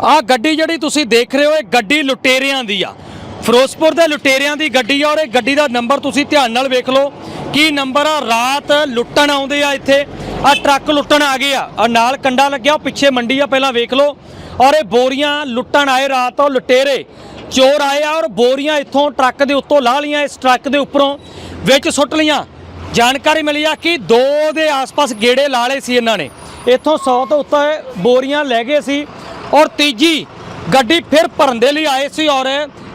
ਆ ਗੱਡੀ ਜਿਹੜੀ ਤੁਸੀਂ ਦੇਖ ਰਹੇ ਹੋ, ਇਹ ਗੱਡੀ ਲੁਟੇਰਿਆਂ ਦੀ ਆ। ਫਿਰੋਜ਼ਪੁਰ ਦੇ ਲੁਟੇਰਿਆਂ ਦੀ ਗੱਡੀ ਆ ਔਰ ਇਹ ਗੱਡੀ ਦਾ ਨੰਬਰ ਤੁਸੀਂ ਧਿਆਨ ਨਾਲ ਵੇਖ ਲਓ। ਕੀ ਨੰਬਰ ਆ? ਰਾਤ ਲੁੱਟਣ ਆਉਂਦੇ ਆ ਇੱਥੇ। ਆ ਟਰੱਕ ਲੁੱਟਣ ਆ ਗਏ ਆ। ਨਾਲ ਕੰਡਾ ਲੱਗਿਆ, ਉਹ ਪਿੱਛੇ ਮੰਡੀ ਆ, ਪਹਿਲਾਂ ਵੇਖ ਲਓ। ਔਰ ਇਹ ਬੋਰੀਆਂ ਲੁੱਟਣ ਆਏ ਰਾਤ ਉਹ ਲੁਟੇਰੇ। ਚੋਰ ਆਏ ਆ ਔਰ ਬੋਰੀਆਂ ਇੱਥੋਂ ਟਰੱਕ ਦੇ ਉੱਤੋਂ ਲਾਹ ਲੀਆਂ ਇਸ ਟਰੱਕ ਦੇ ਉੱਪਰੋਂ, ਵਿੱਚ ਸੁੱਟ ਲੀਆਂ ਜਾਣਕਾਰੀ ਮਿਲੀ ਆ ਕਿ ਦੋ ਦੇ ਆਸ-ਪਾਸ ਗੇੜੇ ਲਾ ਲਏ ਸੀ ਇਹਨਾਂ ਨੇ। ਇੱਥੋਂ 100 ਤੋਂ ਉੱਤੇ ਬੋਰੀਆਂ ਲੈ ਗਏ ਸੀ। ਔਰ ਤੀਜੀ, ਗੱਡੀ ਫਿਰ ਭਰਨ ਦੇ ਲਈ ਆਏ ਸੀ ਔਰ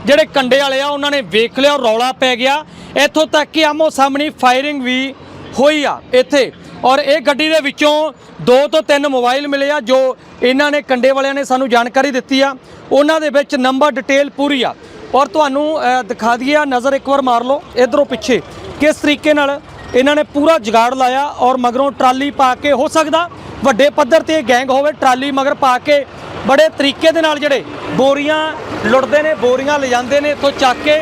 ਜਿਹੜੇ ਕੰਡੇ ਵਾਲੇ ਆ, ਉਹਨਾਂ ਨੇ ਵੇਖ ਲਿਆ ਔਰ ਰੌਲਾ ਪੈ ਗਿਆ। ਇੱਥੋਂ ਤੱਕ ਕਿ ਆਮੋ ਸਾਹਮਣੀ ਫਾਇਰਿੰਗ ਵੀ ਹੋਈ ਆ ਇੱਥੇ। ਔਰ ਇਹ ਗੱਡੀ ਦੇ ਵਿੱਚੋਂ ਦੋ ਤੋਂ ਤਿੰਨ ਮੋਬਾਈਲ ਮਿਲੇ ਆ, ਜੋ ਇਹਨਾਂ ਨੇ ਕੰਡੇ ਵਾਲਿਆਂ ਨੇ ਸਾਨੂੰ ਜਾਣਕਾਰੀ ਦਿੱਤੀ ਆ। ਉਹਨਾਂ ਦੇ ਵਿੱਚ ਨੰਬਰ ਡਿਟੇਲ ਪੂਰੀ ਆ। ਔਰ ਤੁਹਾਨੂੰ ਦਿਖਾ ਦਈਏ ਆ ਨਜ਼ਰ ਇੱਕ ਵਾਰ ਮਾਰ ਲਓ, ਇਧਰੋਂ ਪਿੱਛੇ। ਕਿਸ ਤਰੀਕੇ ਨਾਲ ਇਹਨਾਂ ਨੇ ਪੂਰਾ ਜੁਗਾੜ ਲਾਇਆ ਔਰ ਮਗਰੋਂ ਟਰਾਲੀ ਪਾ ਕੇ, ਹੋ ਸਕਦਾ ਵੱਡੇ ਪੱਧਰ ਤੇ ਇਹ ਗੈਂਗ ਹੋਵੇ, ਟਰਾਲੀ ਮਗਰ ਪਾ ਕੇ ਬੜੇ ਤਰੀਕੇ ਦੇ ਨਾਲ ਜਿਹੜੇ ਬੋਰੀਆਂ ਲੁੱਟਦੇ ਨੇ, ਬੋਰੀਆਂ ਲਿਜਾਂਦੇ ਨੇ ਇੱਥੋਂ ਚੱਕ ਕੇ।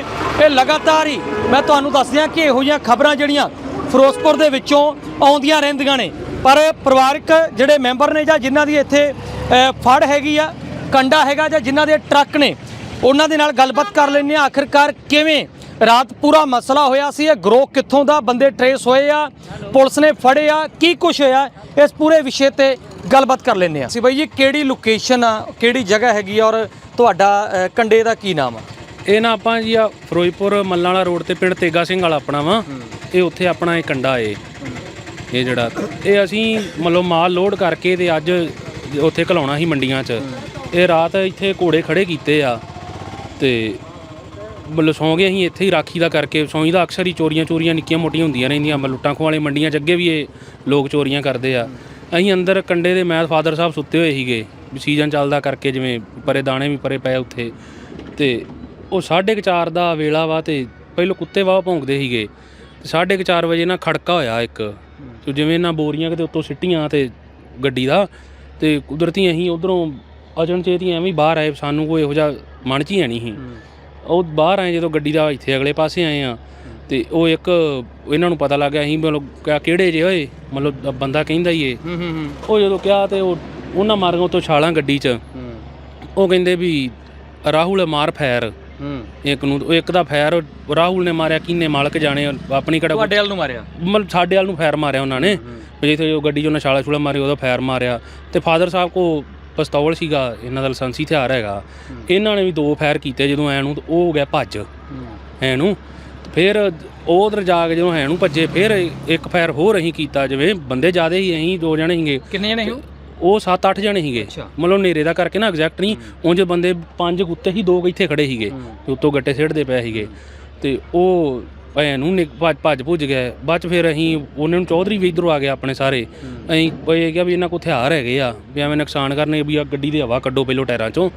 ਇਹ ਲਗਾਤਾਰ ਹੀ ਮੈਂ ਤੁਹਾਨੂੰ ਦੱਸ ਦਿਆਂ ਕਿ ਇਹੋ ਜਿਹੀਆਂ ਖਬਰਾਂ ਜਿਹੜੀਆਂ ਫਿਰੋਜ਼ਪੁਰ ਦੇ ਵਿੱਚੋਂ ਆਉਂਦੀਆਂ ਰਹਿੰਦੀਆਂ ਨੇ। ਪਰ ਪਰਿਵਾਰਕ ਜਿਹੜੇ ਮੈਂਬਰ ਨੇ ਜਾਂ ਜਿਨ੍ਹਾਂ ਦੀ ਇੱਥੇ ਫੜ ਹੈਗੀ ਆ, ਕੰਡਾ ਹੈਗਾ ਜਾਂ ਜਿਨ੍ਹਾਂ ਦੇ ਟਰੱਕ ਨੇ ਉਹਨਾਂ ਦੇ ਨਾਲ ਗੱਲਬਾਤ ਕਰ ਲੈਂਦੇ ਆ ਆਖਿਰਕਾਰ ਕਿਵੇਂ ਰਾਤ ਪੂਰਾ ਮਸਲਾ ਹੋਇਆ ਸੀ? ਇਹ ਗਰੋਹ ਕਿੱਥੋਂ ਦਾ? ਬੰਦੇ ਟਰੇਸ ਹੋਏ ਆ ਪੁਲਿਸ ਨੇ ਫੜੇ ਆ ਕੀ ਕੁਝ ਹੋਇਆ? ਇਸ ਪੂਰੇ ਵਿਸ਼ੇ ਤੇ ਗੱਲਬਾਤ ਕਰ ਲੈਂਦੇ ਆ ਸੀ ਬਾਈ ਜੀ ਕਿਹੜੀ ਲੋਕੇਸ਼ਨ ਆ? ਕਿਹੜੀ ਜਗ੍ਹਾ ਹੈਗੀ ਆ? ਔਰ ਤੁਹਾਡਾ ਕੰਡੇ ਦਾ ਕੀ ਨਾਮ ਆ? ਇਹ ਨਾ ਆਪਾਂ ਜੀ ਆ ਫਿਰੋਜ਼ਪੁਰ ਮੱਲਾਂ ਵਾਲਾ ਰੋਡ ਤੇ ਪਿੰਡ ਤੇਗਾ ਸਿੰਘ ਵਾਲਾ ਆਪਣਾ ਵਾ। ਇਹ ਉੱਥੇ ਆਪਣਾ ਇਹ ਕੰਡਾ ਏ। ਇਹ ਜਿਹੜਾ ਇਹ ਅਸੀਂ ਮਤਲਬ ਮਾਲ ਲੋਡ ਕਰਕੇ ਤੇ ਅੱਜ ਉੱਥੇ ਘਲਾਉਣਾ ਸੀ ਮੰਡੀਆਂ 'ਚ। ਇਹ ਰਾਤ ਇੱਥੇ ਘੋੜੇ ਖੜੇ ਕੀਤੇ ਆ। ਤੇ ਮਤਲਬ ਸੌਂ ਗਏ ਅਸੀਂ ਇੱਥੇ ਹੀ ਰਾਖੀ ਦਾ ਕਰਕੇ ਸੌਂਈ ਦਾ ਅਕਸਰ ਹੀ ਚੋਰੀਆਂ ਚੋਰੀਆਂ ਨਿੱਕੀਆਂ ਮੋਟੀਆਂ ਹੁੰਦੀਆਂ ਰਹਿੰਦੀਆਂ, ਮਤਲਬ ਲੁੱਟਾਂ ਖੋਹ ਵਾਲੇ ਮੰਡੀਆਂ 'ਚ ਅੱਗੇ ਵੀ ਇਹ ਲੋਕ ਚੋਰੀਆਂ ਕਰਦੇ ਆ। ਅਸੀਂ ਅੰਦਰ ਕੰਡੇ ਦੇ ਮੈਂ ਫਾਦਰ ਸਾਹਿਬ ਸੁੱਤੇ ਹੋਏ ਸੀਗੇ ਸੀਜ਼ਨ ਚੱਲਦਾ ਕਰਕੇ ਜਿਵੇਂ ਪਰੇ ਦਾਣੇ ਵੀ ਪਰੇ ਪਏ ਉੱਥੇ। ਤੇ ਉਹ 4:30 ਦਾ ਵੇਲਾ ਵਾ ਤੇ ਪਹਿਲਾਂ ਕੁੱਤੇ ਵਾਹ ਭੌਂਕਦੇ ਸੀਗੇ। ਤੇ 4:30 ਵਜੇ ਨਾ ਖੜਕਾ ਹੋਇਆ ਇੱਕ। ਤੇ ਜਿਵੇਂ ਨਾ ਬੋਰੀਆਂ ਕਿਤੇ ਉੱਤੋਂ ਸਿੱਟੀਆਂ ਤੇ ਗੱਡੀ ਦਾ, ਤੇ ਕੁਦਰਤੀ ਅਸੀਂ ਉਧਰੋਂ ਅਚਨਚੇਤ ਹੀ ਐਵੇਂ ਬਾਹਰ ਆਏ, ਸਾਨੂੰ ਕੋਈ ਇਹੋ ਜਿਹਾ ਮਨ 'ਚ ਹੀ ਨਹੀਂ ਸੀ। ਉਹ ਬਾਹਰ ਆਏ ਜਦੋਂ ਗੱਡੀ ਦਾ ਇੱਥੇ ਅਗਲੇ ਪਾਸੇ ਆਏ ਆ ਤੇ ਉਹ ਇੱਕ ਇਹਨਾਂ ਨੂੰ ਪਤਾ ਲੱਗ ਗਿਆ ਅਸੀਂ ਮਤਲਬ ਕਿਹਾ ਕਿਹੜੇ ਜੇ ਹੋਏ ਮਤਲਬ ਬੰਦਾ ਕਹਿੰਦਾ ਹੀ ਏ। ਉਹ ਜਦੋਂ ਕਿਹਾ ਤੇ ਉਹ ਉਹਨਾਂ ਮਾਰੀਆਂ ਤੋਂ ਛਾਲਾਂ ਗੱਡੀ 'ਚ। ਉਹ ਕਹਿੰਦੇ ਵੀ ਰਾਹੁਲ ਮਾਰ ਫੈਰ। ਇੱਕ ਨੂੰ ਉਹ ਇੱਕ ਦਾ ਫੈਰ ਰਾਹੁਲ ਨੇ ਮਾਰਿਆ ਕਿੰਨੇ ਮਾਲਕ ਜਾਣੇ ਆਪਣੀ ਕਿਹੜਾ ਤੁਹਾਡੇ ਵੱਲ ਨੂੰ ਮਾਰਿਆ? ਮਤਲਬ ਸਾਡੇ ਵਾਲ ਨੂੰ ਫੈਰ ਮਾਰਿਆ ਉਹਨਾਂ ਨੇ। ਜਿੱਥੇ ਉਹ ਗੱਡੀ 'ਚ ਛਾਲਾ ਛੁਲਾ ਮਾਰੀ ਉਹਦਾ ਫੈਰ ਮਾਰਿਆ। ਤੇ ਫਾਦਰ ਸਾਹਿਬ ਕੋ ਪਿਸਤੌਲ ਸੀਗਾ ਇਹਨਾਂ ਦਾ ਲਾਇਸੈਂਸੀ ਹਥਿਆਰ ਹੈਗਾ। ਇਹਨਾਂ ਨੇ ਵੀ ਦੋ ਫੈਰ ਕੀਤੇ ਜਦੋਂ ਐ ਨੂੰ ਤੇ ਉਹ ਹੋ ਗਿਆ ਭੱਜ। ਐ ਨੂੰ ਫਿਰ ਉਹ ਉਧਰ ਜਾ ਕੇ ਜਦੋਂ ਹੈ ਨੂੰ ਭੱਜੇ ਫਿਰ ਇੱਕ ਫੈਰ ਹੋਰ ਅਸੀਂ ਕੀਤਾ ਜਿਵੇਂ ਬੰਦੇ ਜ਼ਿਆਦੇ ਹੀ ਅਸੀਂ ਦੋ ਜਣੇ ਸੀਗੇ। ਕਿੰਨੇ ਜਣੇ ਹੋ ਉਹ? 7-8 ਜਣੇ ਸੀਗੇ। ਅੱਛਾ। ਮਤਲਬ ਨੇਰੇ ਦਾ ਕਰਕੇ ਨਾ ਐਗਜ਼ੈਕਟ ਨਹੀਂ ਉਂਝ ਬੰਦੇ ਪੰਜ ਕੁੱਤੇ ਹੀ ਦੋ ਇੱਥੇ ਖੜੇ ਸੀਗੇ ਤੇ ਉੱਤੋਂ ਗੱਟੇ ਸਿੱਟਦੇ ਪਏ ਸੀਗੇ। ਤੇ ਉਹ ਐ ਨੂੰ ਨਿਕ- ਭੱਜ ਭੱਜ ਭੁੱਜ ਗਏ ਬਾਅਦ ਚ ਫਿਰ ਅਸੀਂ ਉਹਨਾਂ ਨੂੰ ਚੌਧਰੀ ਵੀ ਇਧਰੋਂ ਆ ਗਏ ਆਪਣੇ ਸਾਰੇ। ਅਸੀਂ ਇਹ ਕਿਹਾ ਵੀ ਇਹਨਾਂ ਕੋਲ ਹਥਿਆਰ ਹੈਗੇ ਆ ਵੀ ਐਵੇਂ ਨੁਕਸਾਨ ਕਰਨੇ ਵੀ ਆ ਗੱਡੀ ਦੀ ਹਵਾ ਕੱਢੋ ਪਹਿਲੋਂ ਟਾਇਰਾਂ ਚੋਂ।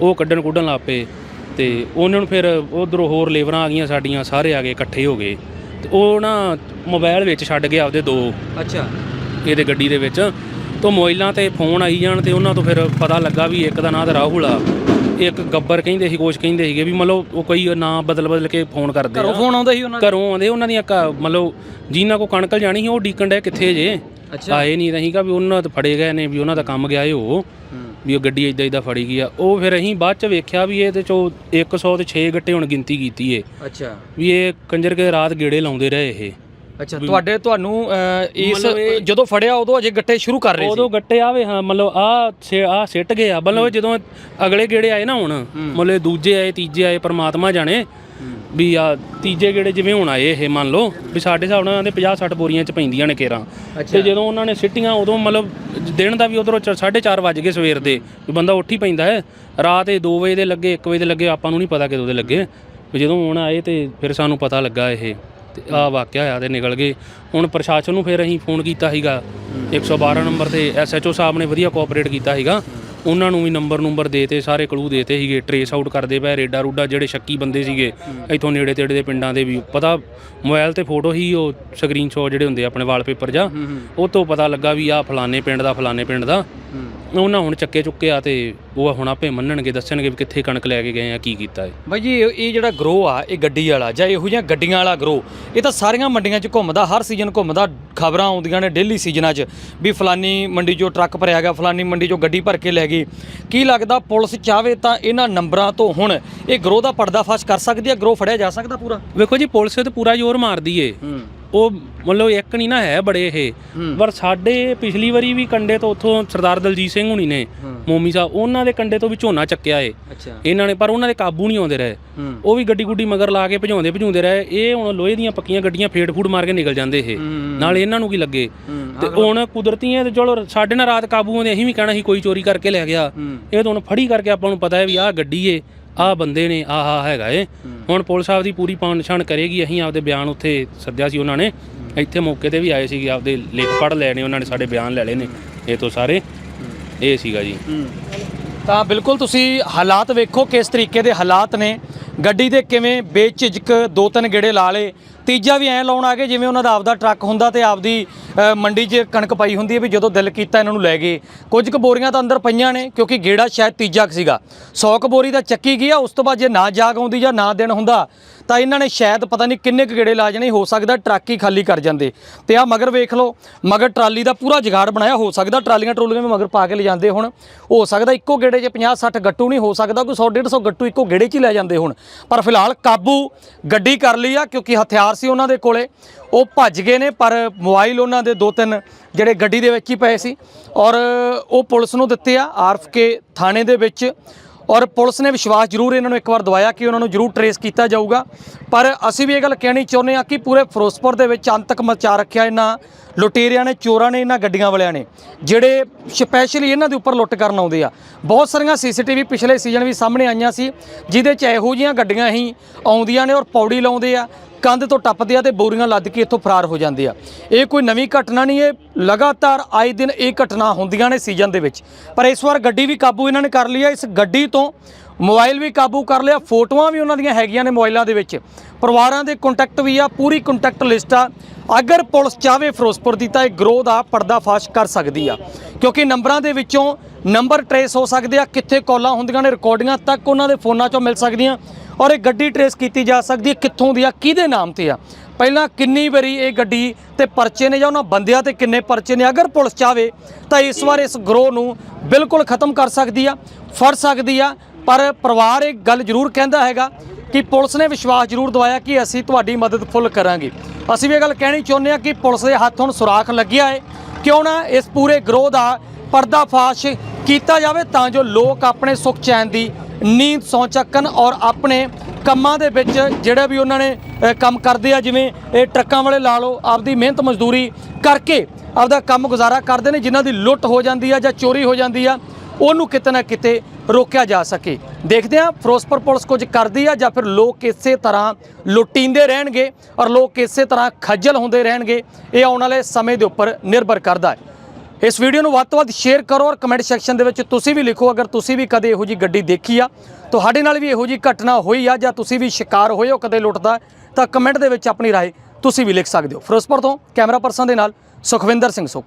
ਉਹ ਕੱਢਣ ਕੁੱਢਣ ਲੱਗ ਪਏ। ਤੇ ਉਹਨਾਂ ਨੂੰ ਫਿਰ ਉਧਰੋਂ ਹੋਰ ਲੇਬਰਾਂ ਆ ਗਈਆਂ ਸਾਡੀਆਂ ਸਾਰੇ ਆ ਗਏ ਇਕੱਠੇ ਹੋ ਗਏ। ਤੇ ਉਹ ਨਾ ਮੋਬਾਈਲ ਵਿੱਚ ਛੱਡ ਗਿਆ ਆਪਦੇ ਦੋ ਅੱਛਾ। ਇਹਦੇ ਗੱਡੀ ਦੇ ਵਿੱਚ। ਤੋਂ ਮੋਬਾਈਲਾਂ ਤੇ ਫੋਨ ਆਈ ਜਾਣ ਤੇ ਉਹਨਾਂ ਤੋਂ ਫਿਰ ਪਤਾ ਲੱਗਾ ਵੀ ਇੱਕ ਦਾ ਨਾਂ ਤਾਂ ਰਾਹੁਲ ਆ। ਇੱਕ ਗੱਬਰ ਕਹਿੰਦੇ ਸੀ ਕੁਛ ਕਹਿੰਦੇ ਸੀਗੇ ਵੀ ਮਤਲਬ ਉਹ ਕੋਈ ਨਾਂ ਬਦਲ ਬਦਲ ਕੇ ਫੋਨ ਕਰਦੇ ਘਰੋਂ ਆ। ਫੋਨ ਆਉਂਦਾ ਸੀ ਉਹਨਾਂ ਘਰੋਂ ਆਉਂਦੇ ਉਹਨਾਂ ਦੀਆਂ ਘ- ਮਤਲਬ ਜਿਨ੍ਹਾਂ ਕੋ ਕਣਕਲ ਜਾਣੀ ਸੀ ਉਹ ਡੀਕਣ ਡੇ ਕਿੱਥੇ ਜੇ? ਅੱਛਾ। ਆਏ ਨਹੀਂ ਤਾਂ ਕਿਹਾ ਵੀ ਉਹਨਾਂ ਤੇ ਫੜੇ ਗਏ ਨੇ ਵੀ ਉਹਨਾਂ ਦਾ ਕੰਮ ਗਿਆ ਏ ਉਹ ਵੀ ਉਹ ਗੱਡੀ ਇਦਾਂ ਇਦਾਂ ਫੜੀ ਗਈ ਆ। ਉਹ ਫਿਰ ਅਸੀਂ ਬਾਅਦ ਚ ਵੇਖਿਆ ਵੀ ਇਹਦੇ ਚੋਂ 100 ਤੇ 6 ਗੱਟੇ ਹੁਣ ਗਿਣਤੀ ਕੀਤੀ ਏ। ਅੱਛਾ। ਵੀ ਇਹ ਕੰਜਰ ਕੇ ਰਾਤ ਗੇੜੇ ਲਾਉਂਦੇ ਰਹੇ ਇਹ। ਅੱਛਾ ਤੁਹਾਡੇ ਤੁਹਾਨੂੰ ਇਸ ਜਦੋਂ ਫੜਿਆ ਉਦੋਂ ਅਜੇ ਗੱਟੇ ਸ਼ੁਰੂ ਕਰ ਰਹੇ ਸੀ? ਉਦੋਂ ਗੱਟੇ ਆਵੇ ਹਾਂ ਮਤਲਬ ਆ ਆ ਸਿੱਟ ਗਏ ਆ। ਮਤਲਬ ਜਦੋਂ ਅਗਲੇ ਗੇੜੇ ਆਏ ਨਾ ਹੁਣ ਮਤਲਬ ਦੂਜੇ ਆਏ ਤੀਜੇ ਆਏ ਪਰਮਾਤਮਾ ਜਾਣੇ ਵੀ ਆ ਤੀਜੇ ਗੇੜੇ ਜਿਵੇਂ ਹੁਣ ਆਏ ਇਹ ਮੰਨ ਲਓ ਵੀ ਸਾਡੇ ਹਿਸਾਬ ਨਾਲ ਦੇ 50 60 ਬੋਰੀਆਂ ਚ ਪੈਂਦੀਆਂ ਨੇ ਕੇਰਾਂ। ਤੇ ਜਦੋਂ ਉਹਨਾਂ ਨੇ ਸਿੱਟੀਆਂ ਉਦੋਂ ਮਤਲਬ ਦਿਨ ਦਾ ਵੀ ਉਧਰੋਂ 4:30 ਵਜ ਗਏ ਸਵੇਰ ਦੇ ਵੀ ਬੰਦਾ ਉੱਠ ਹੀ ਪੈਂਦਾ ਹੈ। ਰਾਤ ਇਹ 2 ਵਜੇ ਦੇ ਲੱਗੇ 1 ਵਜੇ ਦੇ ਲੱਗੇ ਆਪਾਂ ਨੂੰ ਨਹੀਂ ਪਤਾ ਕਿਦੋਂ ਦੇ ਲੱਗੇ। ਵੀ ਜਦੋਂ ਹੁਣ ਆਏ ਤੇ ਫਿਰ ਸਾਨੂੰ ਪਤਾ ਲੱਗਾ ਇਹ। ਤੇ ਆ ਵਾਕਿਆ ਹੋਇਆ ਤੇ ਨਿਕਲ ਗਏ। ਹੁਣ ਪ੍ਰਸ਼ਾਸਨ ਨੂੰ ਫਿਰ ਅਸੀਂ ਫੋਨ ਕੀਤਾ ਸੀਗਾ। 112 ਨੰਬਰ ਤੇ ਐਸਐਚਓ ਸਾਹਿਬ ਨੇ ਵਧੀਆ ਕੋਆਪਰੇਟ ਕੀਤਾ ਸੀਗਾ। ਉਹਨਾਂ ਨੂੰ ਵੀ ਨੰਬਰ ਨੰਬਰ ਦੇਤੇ ਸਾਰੇ ਕਲੂ ਦੇਤੇ ਸੀਗੇ। ਟਰੇਸ ਆਊਟ ਕਰਦੇ ਪਏ ਰੇਡਾ ਰੂਡਾ ਜਿਹੜੇ ਸ਼ੱਕੀ ਬੰਦੇ ਸੀਗੇ। ਇੱਥੋਂ ਨੇੜੇ ਤੇੜੇ ਦੇ ਪਿੰਡਾਂ ਦੇ ਵੀ। ਪਤਾ ਮੋਬਾਈਲ ਤੇ ਫੋਟੋ ਹੀ ਉਹ ਸਕਰੀਨਸ਼ਾਟ ਜਿਹੜੇ ਹੁੰਦੇ ਆਪਣੇ ਵਾਲਪੇਪਰ ਜਾਂ। ਉਹ ਤੋਂ ਪਤਾ ਲੱਗਾ ਵੀ ਆ ਫਲਾਣੇ ਪਿੰਡ ਦਾ ਫਲਾਣੇ ਪਿੰਡ ਦਾ। ਉਹਨਾਂ ਹੁਣ ਚੱਕੇ ਚੁੱਕੇ ਆ ਤੇ ਉਹ ਹੁਣ ਆਪੇ ਮੰਨਣਗੇ ਦੱਸਣਗੇ ਵੀ ਕਿੱਥੇ ਕਣਕ ਲੈ ਕੇ ਗਏ ਆ ਕੀ ਕੀਤਾ ਹੈ ਬਾਈ ਜੀ ਇਹ ਇਹ ਜਿਹੜਾ ਗਰੋ ਆ ਇਹ ਗੱਡੀ ਵਾਲਾ ਜਾਂ ਇਹੋ ਜਿਹੀਆਂ ਗੱਡੀਆਂ ਵਾਲਾ ਗਰੋ ਇਹ ਤਾਂ ਸਾਰੀਆਂ ਮੰਡੀਆਂ 'ਚ ਘੁੰਮਦਾ ਹਰ ਸੀਜ਼ਨ ਘੁੰਮਦਾ ਖਬਰਾਂ ਆਉਂਦੀਆਂ ਨੇ ਡੇਲੀ ਸੀਜ਼ਨਾਂ 'ਚ ਵੀ ਫਲਾਨੀ ਮੰਡੀ 'ਚੋਂ ਟਰੱਕ ਭਰਿਆ ਗਿਆ ਫਲਾਨੀ ਮੰਡੀ 'ਚੋਂ ਗੱਡੀ ਭਰ ਕੇ ਲੈ ਗਈ। ਕੀ ਲੱਗਦਾ ਪੁਲਿਸ ਚਾਹਵੇ ਤਾਂ ਇਹਨਾਂ ਨੰਬਰਾਂ ਤੋਂ ਹੁਣ ਇਹ ਗਰੋ ਦਾ ਪਰਦਾਫਾਸ਼ ਕਰ ਸਕਦੀ ਹੈ ਗਰੋ ਫੜਿਆ ਜਾ ਸਕਦਾ ਪੂਰਾ? ਵੇਖੋ ਜੀ ਪੁਲਿਸ ਤੇ ਪੂਰਾ ਜ਼ੋਰ ਮਾਰਦੀ ਏ। ਹੂੰ। ਉਹ ਮਤਲਬ ਇੱਕ ਨਹੀਂ ਨਾ ਹੈ ਬੜੇ ਇਹ। ਹੂੰ। ਪਰ ਸਾਡੇ ਪਿਛਲੀ ਵਾਰੀ ਵੀ ਕੰਡੇ ਤੋਂ ਉੱਥੋਂ ਸਰਦਾਰ ਦਲਜੀਤ ਸਿੰਘ ਹੁਣੀ ਨੇ ਹੂੰ। ਮੋਮੀ ਸਾਹਿਬ ਉਹਨਾਂ ਦੇ ਕੰਡੇ ਤੋਂ ਵੀ ਝੋਨਾ ਚੱਕਿਆ ਏ। ਇਹਨਾਂ ਨੇ ਪਰ ਉਹਨਾਂ ਦੇ ਕਾਬੂ ਨਹੀਂ ਆਉਂਦੇ ਰਹੇ। ਹੂੰ। ਉਹ ਵੀ ਗੱਡੀ ਗੁੱਡੀ ਮਗਰ ਲਾ ਕੇ ਭਜਾਉਂਦੇ ਭਜਾਉਂਦੇ ਰਹੇ। ਇਹ ਹੁਣ ਲੋਹੇ ਦੀਆਂ ਪੱਕੀਆਂ ਗੱਡੀਆਂ ਫੇੜ ਫੂੜ ਮਾਰ ਕੇ ਨਿਕਲ ਜਾਂਦੇ ਇਹ। ਹੂੰ। ਨਾਲ ਇਹਨਾਂ ਨੂੰ ਕੀ ਲੱਗੇ? ਹੂੰ ਤੇ ਹੁਣ ਕੁਦਰਤੀਆਂ ਤੇ ਚਲੋ ਸਾਡੇ ਨਾਲ ਰਾਤ ਕਾਬੂ ਆਉਂਦੇ ਅਸੀਂ ਵੀ ਕਹਿਣਾ ਸੀ ਕੋਈ ਚੋਰੀ ਕਰਕੇ ਲੈ ਗਿਆ। ਹੂੰ। ਇਹ ਤਾਂ ਹੁਣ ਫੜੀ ਕਰਕੇ ਆਪਾਂ ਨੂੰ ਪਤਾ ਹੈ ਵੀ ਆਹ ਗੱਡੀ ਏ। ਆਹ ਬੰਦੇ ਨੇ ਆਹ ਹੈਗਾ ਏ। ਹੁਣ ਪੁਲਿਸ ਸਾਹਿਬ ਦੀ ਪੂਰੀ ਪਛਾਣ ਕਰੇਗੀ। ਅਸੀਂ ਆਪਦੇ ਬਿਆਨ ਉੱਥੇ ਸੱਦਿਆ ਸੀ ਉਹਨਾਂ ਨੇ। ਇੱਥੇ ਮੌਕੇ ਤੇ ਵੀ ਆਏ ਸੀਗੇ ਆਪਦੇ ਲਿਖ ਪੜ ਲੈਣੇ ਉਹਨਾਂ ਨੇ ਸਾਡੇ ਬਿਆਨ ਲੈ ਲਏ ਨੇ ਇਹ ਤੋਂ ਸਾਰੇ। ਇਹ ਸੀਗਾ ਜੀ। ਤਾਂ ਬਿਲਕੁਲ ਤੁਸੀਂ ਹਾਲਾਤ ਵੇਖੋ ਕਿਸ ਤਰੀਕੇ ਦੇ ਹਾਲਾਤ ਨੇ। ਗੱਡੀ ਦੇ ਕਿਵੇਂ ਬੇਝਿਜਕ ਦੋ ਤਿੰਨ ਗੇੜੇ ਲਾ ਲੇ ਤੀਜਾ ਵੀ ਐਂ ਲਾਉਣ ਆ ਗਏ, ਜਿਵੇਂ ਉਹਨਾਂ ਦਾ ਆਪਦਾ ਟਰੱਕ ਹੁੰਦਾ ਤੇ ਆਪਦੀ ਮੰਡੀ 'ਚ ਕਣਕ ਪਾਈ ਹੁੰਦੀ ਹੈ ਵੀ ਜਦੋਂ ਦਿਲ ਕੀਤਾ ਇਹਨਾਂ ਨੂੰ ਲੈ ਗਏ। ਕੁਝ ਕੁ ਬੋਰੀਆਂ ਤਾਂ ਅੰਦਰ ਪਈਆਂ ਨੇ, ਕਿਉਂਕਿ ਗੇੜਾ ਸ਼ਾਇਦ ਤੀਜਾ ਕੁ ਸੀਗਾ। 100 ਕੁ ਬੋਰੀ ਤਾਂ ਚੱਕੀ ਗਈ ਆ, ਉਸ ਤੋਂ ਬਾਅਦ ਜੇ ਨਾ ਜਾਗ ਆਉਂਦੀ ਜਾਂ ਨਾ ਦਿਨ ਹੁੰਦਾ, ਤਾਂ ਇਹਨਾਂ ਨੇ ਸ਼ਾਇਦ ਪਤਾ ਨਹੀਂ ਕਿੰਨੇ ਕੁ ਗੇੜੇ ਲਾ ਜਾਣੇ, ਹੋ ਸਕਦਾ ਟਰੱਕ ਹੀ ਖਾਲੀ ਕਰ ਜਾਂਦੇ। ਤੇ ਆ ਮਗਰ ਵੇਖ ਲਓ, ਮਗਰ ਟਰਾਲੀ ਦਾ ਪੂਰਾ ਜਗਾੜ ਬਣਾਇਆ, ਹੋ ਸਕਦਾ ਟਰਾਲੀਆਂ ਟਰੋਲੀਆਂ ਵੀ ਮਗਰ ਪਾ ਕੇ ਲਿਜਾਂਦੇ ਹੁਣ। ਹੋ ਸਕਦਾ ਇੱਕੋ ਗੇੜੇ 'ਚ 50 60 ਗੱਟੂ ਨਹੀਂ, ਹੋ ਸਕਦਾ ਕੋਈ 100 150 ਗੱਟੂ ਇੱਕੋ ਗੇੜੇ 'ਚ ਹੀ ਲੈ ਜਾਂਦੇ ਹੁਣ। ਪਰ ਫਿਲਹਾਲ ਕਾਬੂ ਗੱਡੀ ਕਰ ਲਈ ਆ, ਕਿਉਂਕਿ ਹਥਿਆਰ ਸੀ ਉਹਨਾਂ ਦੇ ਕੋਲੇ, ਉਹ ਭੱਜ ਗਏ ਨੇ, ਪਰ ਮੋਬਾਈਲ ਉਹਨਾਂ ਦੇ ਦੋ ਤਿੰਨ ਜਿਹੜੇ ਗੱਡੀ ਦੇ ਵਿੱਚ ਹੀ ਪਏ ਸੀ ਔਰ ਉਹ ਪੁਲਿਸ ਨੂੰ ਦਿੱਤੇ ਆ ਆਰਫ ਕੇ ਥਾਣੇ ਦੇ ਵਿੱਚ ਔਰ ਪੁਲਿਸ ਨੇ ਵਿਸ਼ਵਾਸ ਜ਼ਰੂਰ ਇਹਨਾਂ ਨੂੰ ਇੱਕ ਵਾਰ ਦਵਾਇਆ ਕਿ ਉਹਨਾਂ ਨੂੰ ਜ਼ਰੂਰ ਟਰੇਸ ਕੀਤਾ ਜਾਊਗਾ। ਪਰ ਅਸੀਂ ਵੀ ਇਹ ਗੱਲ ਕਹਿਣੀ ਚਾਹੁੰਦੇ ਹਾਂ ਕਿ ਪੂਰੇ ਫਿਰੋਜ਼ਪੁਰ ਦੇ ਵਿੱਚ ਅੰਤਕ ਮਚਾ ਰੱਖਿਆ ਇਹਨਾਂ ਲੁਟੇਰਿਆਂ ਨੇ, ਚੋਰਾਂ ਨੇ, ਇਹਨਾਂ ਗੱਡੀਆਂ ਵਾਲਿਆਂ ਨੇ, ਜਿਹੜੇ ਸਪੈਸ਼ਲੀ ਇਹਨਾਂ ਦੇ ਉੱਪਰ ਲੁੱਟ ਕਰਨ ਆਉਂਦੇ ਆ। ਬਹੁਤ ਸਾਰੀਆਂ ਸੀਸੀਟੀਵੀ ਪਿਛਲੇ ਸੀਜ਼ਨ ਵੀ ਸਾਹਮਣੇ ਆਈਆਂ ਸੀ, ਜਿਹਦੇ 'ਚ ਇਹੋ ਜਿਹੀਆਂ ਗੱਡੀਆਂ ਹੀ ਆਉਂਦੀਆਂ ਨੇ ਔਰ ਪੌੜੀ ਲਾਉਂਦੇ ਆ। ਕੰਧ ਤੋਂ ਟੱਪਦੇ ਆ ਤੇ ਬੋਰੀਆਂ ਲੱਦ ਕੇ ਇੱਥੋਂ ਫਰਾਰ ਹੋ ਜਾਂਦੇ ਆ। ਇਹ ਕੋਈ ਨਵੀਂ ਘਟਨਾ ਨਹੀਂ, ਇਹ ਲਗਾਤਾਰ ਆਏ ਦਿਨ ਇਹ ਘਟਨਾ ਹੁੰਦੀਆਂ ਨੇ ਸੀਜ਼ਨ ਦੇ ਵਿੱਚ। ਪਰ ਇਸ ਵਾਰ ਗੱਡੀ ਵੀ ਕਾਬੂ ਇਹਨਾਂ ਨੇ ਕਰ ਲਈ ਆ। ਇਸ ਗੱਡੀ ਤੋਂ ਮੋਬਾਈਲ ਵੀ ਕਾਬੂ ਕਰ ਲਿਆ। ਫੋਟੋਆਂ ਵੀ ਉਹਨਾਂ ਦੀਆਂ ਹੈਗੀਆਂ ਨੇ ਮੋਬਾਈਲਾਂ ਦੇ ਵਿੱਚ। ਪਰਿਵਾਰਾਂ ਦੇ ਕੰਟੈਕਟ ਵੀ ਆ, ਪੂਰੀ ਕੰਟੈਕਟ ਲਿਸਟ ਆ। ਅਗਰ ਪੁਲਿਸ ਚਾਹਵੇ ਫਿਰੋਜ਼ਪੁਰ ਦੀ ਤਾਂ ਇਹ ਗਰੋਹ ਦਾ ਪਰਦਾਫਾਸ਼ ਕਰ ਸਕਦੀ ਆ। ਕਿਉਂਕਿ ਨੰਬਰਾਂ ਦੇ ਵਿੱਚੋਂ ਨੰਬਰ ਟਰੇਸ ਹੋ ਸਕਦੇ ਆ। ਕਿੱਥੇ ਕਾਲਾਂ ਹੁੰਦੀਆਂ ਨੇ, ਰਿਕਾਰਡਿੰਗਾਂ ਤੱਕ ਉਹਨਾਂ ਦੇ ਫੋਨਾਂ 'ਚੋਂ ਮਿਲ ਸਕਦੀਆਂ। ਔਰ ਇਹ ਗੱਡੀ ਟਰੇਸ ਕੀਤੀ ਜਾ ਸਕਦੀ ਹੈ, ਕਿੱਥੋਂ ਦੀ ਆ, ਕਿਹਦੇ ਨਾਮ ਤੇ ਆ? ਪਹਿਲਾਂ ਕਿੰਨੀ ਵਾਰੀ ਇਹ ਗੱਡੀ ਤੇ ਪਰਚੇ ਨੇ ਜਾਂ ਉਹਨਾਂ ਬੰਦਿਆਂ ਤੇ ਕਿੰਨੇ ਪਰਚੇ ਨੇ? ਅਗਰ ਪੁਲਿਸ ਚਾਵੇ, ਤਾਂ ਇਸ ਵਾਰ ਇਸ ਗਰੋਹ ਨੂੰ ਬਿਲਕੁਲ ਖਤਮ ਕਰ ਸਕਦੀ ਆ, ਫੜ ਸਕਦੀ ਆ, ਪਰ ਪਰਿਵਾਰ ਇਹ ਗੱਲ ਜ਼ਰੂਰ ਕਹਿੰਦਾ ਹੈਗਾ ਕਿ ਪੁਲਿਸ ਨੇ ਵਿਸ਼ਵਾਸ ਜ਼ਰੂਰ ਦਵਾਇਆ ਕਿ ਅਸੀਂ ਤੁਹਾਡੀ ਮਦਦ ਫੁੱਲ ਕਰਾਂਗੇ। ਅਸੀਂ ਵੀ ਇਹ ਗੱਲ ਕਹਿਣੀ ਚਾਹੁੰਦੇ ਹਾਂ ਕਿ ਪੁਲਿਸ ਦੇ ਹੱਥ ਹੁਣ ਸੁਰਾਖ ਲੱਗਿਆ ਹੈ। ਕਿਉਂ ਨਾ ਇਸ ਪੂਰੇ ਗਰੋਹ ਦਾ ਪਰਦਾਫਾਸ਼ ਕੀਤਾ ਜਾਵੇ ਤਾਂ ਜੋ ਲੋਕ ਆਪਣੇ ਸੁੱਖ ਚੈਨ ਦੀ ਨੀਂਦ ਸੌਂ ਚੱਕਣ ਔਰ ਆਪਣੇ ਕੰਮਾਂ ਦੇ ਵਿੱਚ ਜਿਹੜਾ ਵੀ ਉਹਨਾਂ ਨੇ ਕੰਮ ਕਰਦੇ ਆ, ਜਿਵੇਂ ਇਹ ਟਰੱਕਾਂ ਵਾਲੇ ਲਾ ਲਓ, ਆਪਦੀ ਮਿਹਨਤ ਮਜ਼ਦੂਰੀ ਕਰਕੇ ਆਪਦਾ ਕੰਮ ਗੁਜ਼ਾਰਾ ਕਰਦੇ ਨੇ, ਜਿਨ੍ਹਾਂ ਦੀ ਲੁੱਟ ਹੋ ਜਾਂਦੀ ਆ ਜਾਂ ਚੋਰੀ ਹੋ ਜਾਂਦੀ ਆ, ਉਹਨੂੰ ਕਿਤੇ ਨਾ ਕਿਤੇ ਰੋਕਿਆ ਜਾ ਸਕੇ। ਦੇਖਦੇ ਹਾਂ, ਫਿਰੋਜ਼ਪੁਰ ਪੁਲਿਸ ਕੁਝ ਕਰਦੀ ਆ ਜਾਂ ਫਿਰ ਲੋਕ ਇਸੇ ਤਰ੍ਹਾਂ ਲੁੱਟੀਂਦੇ ਰਹਿਣਗੇ ਔਰ ਲੋਕ ਇਸੇ ਤਰ੍ਹਾਂ ਖੱਜਲ ਹੁੰਦੇ ਰਹਿਣਗੇ, ਇਹ ਆਉਣ ਵਾਲੇ ਸਮੇਂ ਦੇ ਉੱਪਰ ਨਿਰਭਰ ਕਰਦਾ ਹੈ। ਇਸ ਵੀਡੀਓ ਨੂੰ ਵੱਧ ਤੋਂ ਵੱਧ ਸ਼ੇਅਰ ਕਰੋ ਔਰ ਕਮੈਂਟ ਸੈਕਸ਼ਨ ਦੇ ਵਿੱਚ ਤੁਸੀਂ ਵੀ ਲਿਖੋ ਅਗਰ ਤੁਸੀਂ ਵੀ ਕਦੇ ਇਹੋ ਜੀ ਗੱਡੀ ਦੇਖੀ ਆ ਤੁਹਾਡੇ ਨਾਲ ਵੀ ਇਹੋ ਜੀ ਘਟਨਾ ਹੋਈ ਆ ਜਾਂ ਤੁਸੀਂ ਵੀ ਸ਼ਿਕਾਰ ਹੋਏ ਹੋ ਕਦੇ ਲੁੱਟਦਾ ਤਾਂ ਕਮੈਂਟ ਦੇ ਵਿੱਚ ਆਪਣੀ رائے ਤੁਸੀਂ ਵੀ ਲਿਖ ਸਕਦੇ ਹੋ ਫਿਰੋਜ਼ਪੁਰ ਤੋਂ ਕੈਮਰਾ ਪਰਸਨ ਦੇ ਨਾਲ ਸੁਖਵਿੰਦਰ ਸਿੰਘ ਸੁਖ